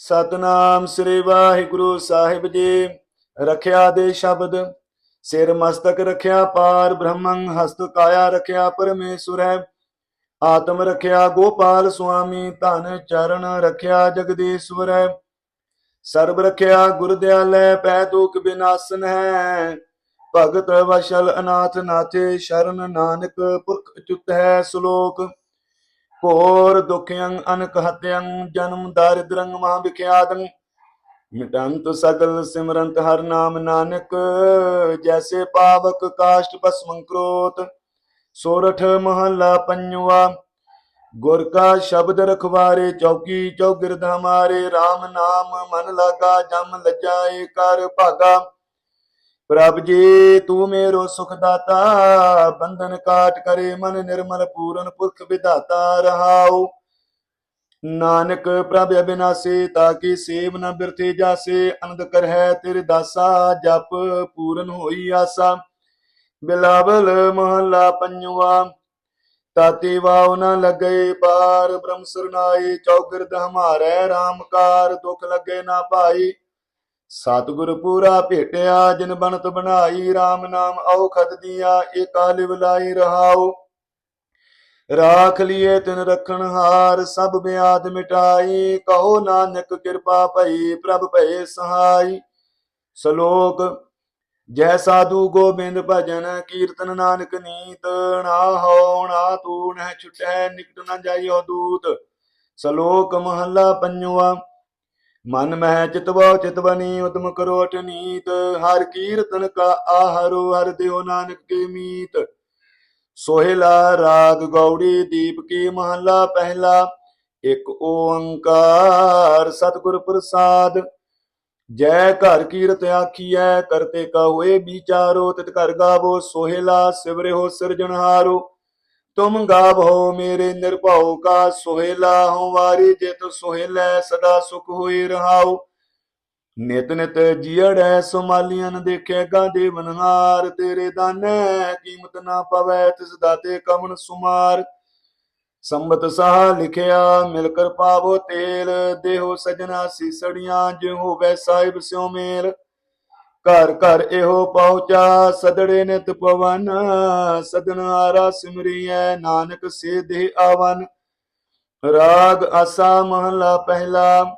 ਸਤਨਾਮ ਸ੍ਰੀ ਵਾਹਿਗੁਰੂ ਸਾਹਿਬ ਜੀ। ਰਖਿਆ ਦੇ ਸ਼ਬਦ, ਸਿਰ ਮਸਤਕ ਰਖਿਆ ਪਾਰ, ਬ੍ਰਹਮੰ ਹਸਤ ਕਾਇਆ ਰਖਿਆ ਪਰਮੇਸ਼ਵਰੈ ਆਤਮ ਰਖਿਆ ਗੋਪਾਲ ਸੁਆਮੀ, ਧਨ ਚਰਨ ਰਖਿਆ ਜਗਦੀਸ਼ਵਰੈ ਸਰਬ ਰਖਿਆ ਗੁਰ ਦਿਆਲੈ ਪੈ ਦੁਖ ਬਿਨਾਸਨ ਹੈ। ਭਗਤ ਵਸ਼ਲ ਅਨਾਥ ਨਾਥੇ, ਸ਼ਰਨ ਨਾਨਕ ਪੁਰਖ ਚੁਤ ਹੈ ਸ਼ਲੋਕ। ਘੋਰ ਦੁਖਯੰ ਅਨਕ ਜਨਮ ਦਾਰਿਦ੍ਰੰ ਮਹਾ ਵਿਖਿਆਦੰ। ਮਿਟੰਤ ਸਗਲ ਸਿਮਰੰਤ ਹਰ ਨਾਮ ਨਾਨਕ, ਜੈਸੇ ਪਾਵਕ ਕਾਸ਼ਟ ਭਸਮੰ ਕ੍ਰੋਤ। ਸੋਰਠ ਮਹਲਾ ਪੰਜਵਾ, ਗੁਰ ਕਾ ਸ਼ਬਦ ਰਖਵਾਰੇ, ਚੌਕੀ ਚੌਗਿਰਦ ਮਾਰੇ RAM ਨਾਮ ਮਨ ਲਾਗਾ, ਜਮ ਲਜਾਏ ਕਰ ਭਾਗਾ। ਪ੍ਰਭ ਜੀ, ਤੂੰ ਮੇਰੋ ਸੁਖ ਦਾਤਾ ਬੰਧਨ ਕਾਟ ਕਰੇ ਮਨ ਨਿਰਮਲ ਪੂਰਨ ਪੁਰਖ ਵਿਧਾਤਾ, ਰਹਾਉ। ਨਾਨਕ ਪ੍ਰਭ ਅਬਿਨਾਸੀ ਤਾਕੀ ਸੇਵ ਨ ਬਿਰਥੇ ਜਾਸੇ, ਅਨੰਦ ਕਰ ਹੈ ਤੇਰੇ ਦਾਸਾ, ਜਪ ਪੂਰਨ ਹੋਈ ਆਸਾ। ਬਿਲਾਵਲ ਮਹੱਲਾ ਪੰਜਵਾ ਤਾਤੀ ਵਾਉ ਨ ਲਗੇ ਪਾਰ, ਬ੍ਰਹਮ ਸਰਨਾਈ ਚੌਗਿਰਦ ਹਮਾਰੇ ਕਾਰ, ਦੁਖ ਲਗੇ ਨਾ ਭਾਈ ਸਤਿਗੁਰ ਪੂਰਾ ਭੇਟਿਆ, ਜਿਨ ਬਣਤ ਬਣਾਈ RAM ਨਾਮ ਔਖਦ ਦੀਆ, ਏਕਾ ਲਿਵ ਲਾਈ ਰਹਾਉ ਰਾਖ ਲਿਏ ਤਿਨ ਰਖਣ ਹਾਰ, ਸਭ ਬਿਆਦ ਮਿਟਾਈ, ਕਹੋ ਨਾਨਕ ਕਿਰਪਾ ਭਈ, ਪ੍ਰਭ ਭਏ ਸਹਾਈ। ਸ਼ਲੋਕ, ਜੈ ਸਾਧੂ ਗੋਬਿੰਦ ਭਜਨ, ਕੀਰਤਨ ਨਾਨਕ ਨੀਤ, ਨਾ ਹੋ ਨਾ ਤੂ, ਨਹਿ ਛੁਟੈ, ਨਿਕਟ ਨਾ ਜਾਈਓ ਦੂਤ। ਸ਼ਲੋਕ, ਮਹੱਲਾ ਪੰਜਵਾ ਮਨ ਮਹਿ ਚਿਤਵੋ ਚਿਤਵਨੀ, ਉਤਮ ਕਰੋ ਨੀਤ। ਹਰ ਕੀਰਤਨ ਕਾ ਆਹਰੋ, ਹਰ ਦਿਓ ਨਾਨਕ ਕੇ ਮੀਤ। ਸੋਹਿਲਾ ਰਾਗ ਗੌੜੀ, ਦੀਪ ਕੀ ਮਹਲਾ ਪਹਿਲਾ। ਇੱਕ ਓੰਕਾਰ ਸਤਿਗੁਰ ਪ੍ਰਸਾਦ। ਜੈ ਘਰ ਕੀਰਤ ਆਖੀਐ, ਕਰਤੇ ਕਾ ਹੋਏ ਵਿਚਾਰੋ, ਤਿਤ ਘਰ ਗਾਵੋ, ਸੋਹਿਲਾ ਸਿਵਰਿਓ ਸਿਰਜਣਹਾਰੋ। ਤੁਮ ਗਾਵੋ ਮੇਰੇ ਨਿਰਭਉ ਕਾ ਸੋਹਿਲਾ ਹਉ ਵਾਰੀ ਜਿਤ ਸੋਹਿਲੈ ਸਦਾ ਸੁਖ ਹੋਈ ਰਹਾਉ। ਨਿਤ ਨਿਤ ਜੀੜੈ ਸੁਮਾਲੀਆਂ ਦੇਖੇਗਾ ਦੇਵਨਹਾਰ ਤੇਰੇ ਦਾਨੈ, ਕੀਮਤ ਨਾ ਪਵੈ ਤਿਸ ਦਾਤੇ ਕਮਨ ਸੁਮਾਰ। ਸੰਬਤ ਸਾਹ ਲਿਖਿਆ, ਮਿਲ ਕਰ ਪਾਵੋ ਤੇਲ, ਦੇਹੋ ਸਜਣਾ ਸੀਸੜੀਆਂ, ਜਿਉ ਹੋਵੇ ਸਾਹਿਬ ਸਿਉ ਮੇਲ। ਘਰ ਘਰ ਇਹੋ ਪਹੁੰਚਾ, ਸਦੜੇ ਨਿਤ ਪਵਨ, ਸਦਨ ਆਰਾ ਸਿਮਰੀਐ, ਨਾਨਕ ਸੇ ਦੇ ਆਵਨ। ਰਾਗ ਆਸਾ ਮਹਲਾ ਪਹਿਲਾ,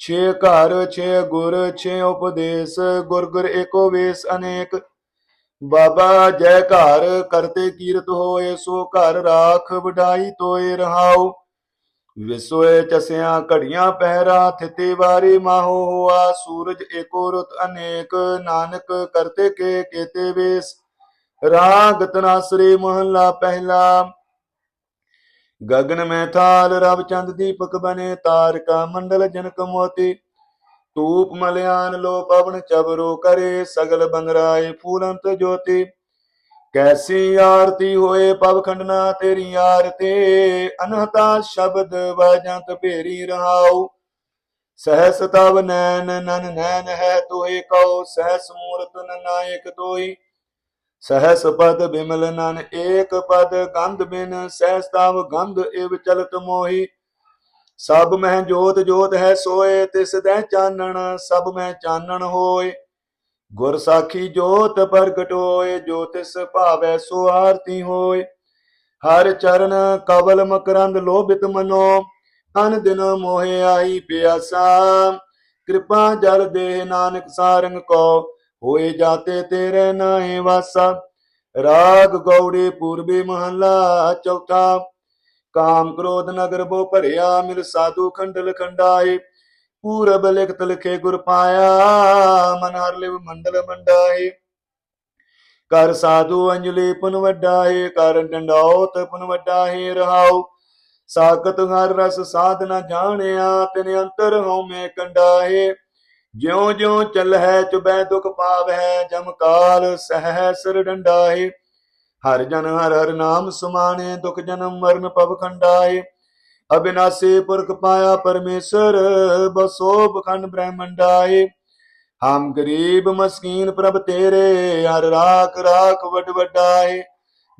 ਛੇ ਘਰ, ਛੇ ਗੁਰ, ਛੇ ਉਪਦੇਸ਼, ਗੁਰ ਗੁਰ ਏਕੋ ਵੇਸ ਅਨੇਕ। ਬਾਬਾ ਜੈ ਘਰ, ਕਰਤੇ ਕੀਰਤ ਹੋਏ, ਸੋ ਘਰ ਰਾਖ ਵਡਾਈ ਤੋਏ ਰਹਾਓ ਵਿਸੋਏ ਚਸਿਆ ਘੜੀਆਂ ਪਹਿਰਾ ਥਿਤੇ ਵਾਰੀ ਮਾਹੋ ਹੋਆ, ਸੂਰਜ ਏਕੋ ਰਤ ਅਨੇਕ, ਨਾਨਕ ਕਰਤੇ ਕੇ ਕੇਤੇ ਵੇਸ। ਰਾਗ ਤਨਾਸਰੇ ਮਹਲਾ ਪਹਿਲਾ। ਗਗਨ ਮੈਂ ਰਵ ਚੰਦ ਦੀਪਕ ਬਨੇ ਤਾਰਕਾ ਮੰਡਲ ਜਨਕ ਮੋਤੀ। ਤੂਪ ਮਲਿਆਨ ਲੋ ਪਵਨ ਚਬਰੋ ਕਰੇ, ਸਗਲ ਬੰਗਰਾਏ ਫੂਲੰਤ ਜੋਤੀ। ਕੈਸੀ ਆਰਤੀ ਹੋਏ ਪਵ ਖੰਡਨਾ ਤੇਰੀ ਆਰਤੇ, ਅਨਹਤਾ ਸ਼ਬਦ ਵਜੰਤ ਭੇਰੀ ਰਹਾਉ। ਸਹਸ ਤਵ ਨੈਣ, ਨਨ ਨੈਨ ਹੈ ਤੋਏ ਕਉ, ਸਹਸ ਮੂਰਤ ਨਨਾਇਕ ਤੋਈ ਸਹਸ ਪਦ ਬਿਮਲ ਨਨ ਏਕ ਪਦ, ਗੰਧ ਬਿਨ ਸਹਸ ਤਵ ਗੰਧ ਇਵ ਚਲਤ ਮੋਹੀ। ਸਭ ਮਹਿ ਜੋਤ ਜੋਤ ਹੈ ਸੋਏ, ਤਿਸ ਦੈ ਚਾਨਣ, ਸਭ ਮਹਿ ਚਾਨਣ ਹੋਏ। ਗੁਰ ਸਾਖੀ ਜੋਤ ਪ੍ਰਗਟ ਹੋਏ, ਜੋ ਤਿਸ ਭਾਵੈ ਸੋ ਆਰਤੀ ਹੋਏ। ਹਰ ਚਰਨ ਕਵਲ ਮਕਰੰਦ ਲੋਭਿਤ ਮਨੋ ਅਨ ਦਿਨ ਮੋਹਿ ਆਈ ਪਿਆਸਾ। ਕਿਰਪਾ ਜਲ ਦੇ ਨਾਨਕ ਸਾਰੰਗ ਕੋ, ਹੋਏ ਜਾਤੇ ਤੇਰੇ ਨਾਹੀ ਵਾਸਾ। ਰਾਗ ਗੌੜੀ ਪੂਰਬੀ ਮਹਲਾ ਚੌਥਾ। ਕਾਮ ਕ੍ਰੋਧ ਨਗਰ ਬੋ ਭਰਿਆ, ਮਿਲ ਸਾਧੂ ਖੰਡਲ ਖੰਡਾਏ। ਪੂਰਬ ਲਿਖਤ ਲਿਖੇ ਗੁਰ ਪਾਇਆ, ਮਨ ਹਰ ਲਿਵ ਮੰਡਲ ਮੰਡਾਏ। ਕਰ ਸਾਧੂ ਅੰਜਲੀ ਪੁਨ ਵੱਡਾਏ ਕਰ ਡੰਡੌਤ ਪੁਨ ਵੱਡਾਏ ਰਹਾਉ। ਸਾਖਤ ਹਰ ਰਸ ਸਾਧਨਾ ਜਾਣਿਆ, ਤਿਨ ਅੰਤਰ ਹਉਮੈ ਕੰਡਾਏ। ਜਿਉ ਜਿਉ ਚੱਲ ਹੈ ਚੁਬੈ ਦੁਖ ਪਾਵੈ ਜਮ ਕਾਲ ਸਹਸਰ ਡੰਡਾਏ। ਹਰ ਜਨ ਹਰ ਹਰ ਨਾਮ ਸੁਮਾਣੇ, ਦੁਖ ਜਨਮ ਮਰਨ ਪਵ ਖੰਡਾਏ। ਅਬਿਨਾਸੀ ਪੁਰਖ ਪਾਇਆ ਪਰਮੇਸ਼ਰ, ਬਸੋ ਬਖੰਡ ਬ੍ਰਹਮੰਡਾਏ ਹਮ ਗਰੀਬ ਮਸਕੀਨ ਪ੍ਰਭ ਤੇਰੇ, ਹਰ ਰਾਖ ਰਾਖ ਵਡ ਵਡਾਏ।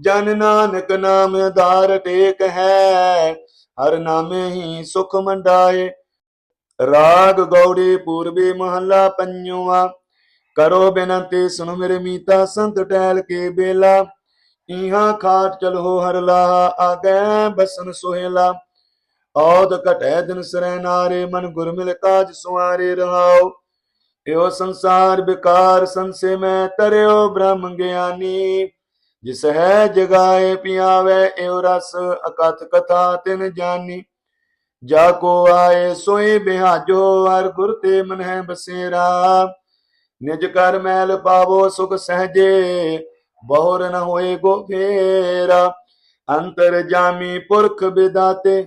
ਜਨ ਨਾਨਕ ਨਾਮ ਆਧਾਰ ਟੇਕ ਹੈ, ਹਰ ਨਾਮੇ ਹੀ ਸੁਖ ਮੰਡਾਏ। ਰਾਗ ਗੌੜੀ ਪੂਰਬੀ ਮਹੱਲਾ ਪੰਜਵਾ, ਕਰੋ ਬੇਨਤੀ ਸੁਣ ਮੇਰੇ ਮੀਤਾ, ਸੰਤ ਟਹਿਲ ਕੇ ਬੇਲਾ। ਇਹਾਂ ਖਾਟ ਚਲੋ ਹਰ ਲਾਹਾ, ਆਗੈ ਬਸਨ ਸੁਹੇਲਾ। ਔਦ ਘਟੈ ਦਿਨ ਸਰੈ ਨਾਰੇ, ਮਨ ਗੁਰ ਮਿਲ ਕਾਜ ਸੁਆਰੇ ਰਹਾਉ। ਇਹੋ ਸੰਸਾਰ ਬਿਕਾਰ ਸੰਸੇ ਮੈਂ ਤਰਿਓ ਬ੍ਰਹਮ ਗਿਆਨੀ। ਜਿਸ ਹੈ ਜਗਾਏ ਪਿਆਵੇ, ਇਹੋ ਰਸ ਅਕਥ ਕਥਾ ਤਿਨ ਜਾਨੀ। ਜਾ ਕੋ ਆਏ ਸੋਈ ਬਿਹਾਜੋ, ਹਰ ਗੁਰ ਤੇ ਮਨ ਹੈ ਬਸੇਰਾ। ਨਿਜ ਕਰ ਮੈਲ ਪਾਵੋ, ਸੁਖ ਸਹਜੇ, ਬਹੁਰ ਨ ਹੋਏ ਗੋ ਫੇਰਾ ਅੰਤਰ ਜਾਮੀ ਪੁਰਖ ਵਿਦਾਤੇ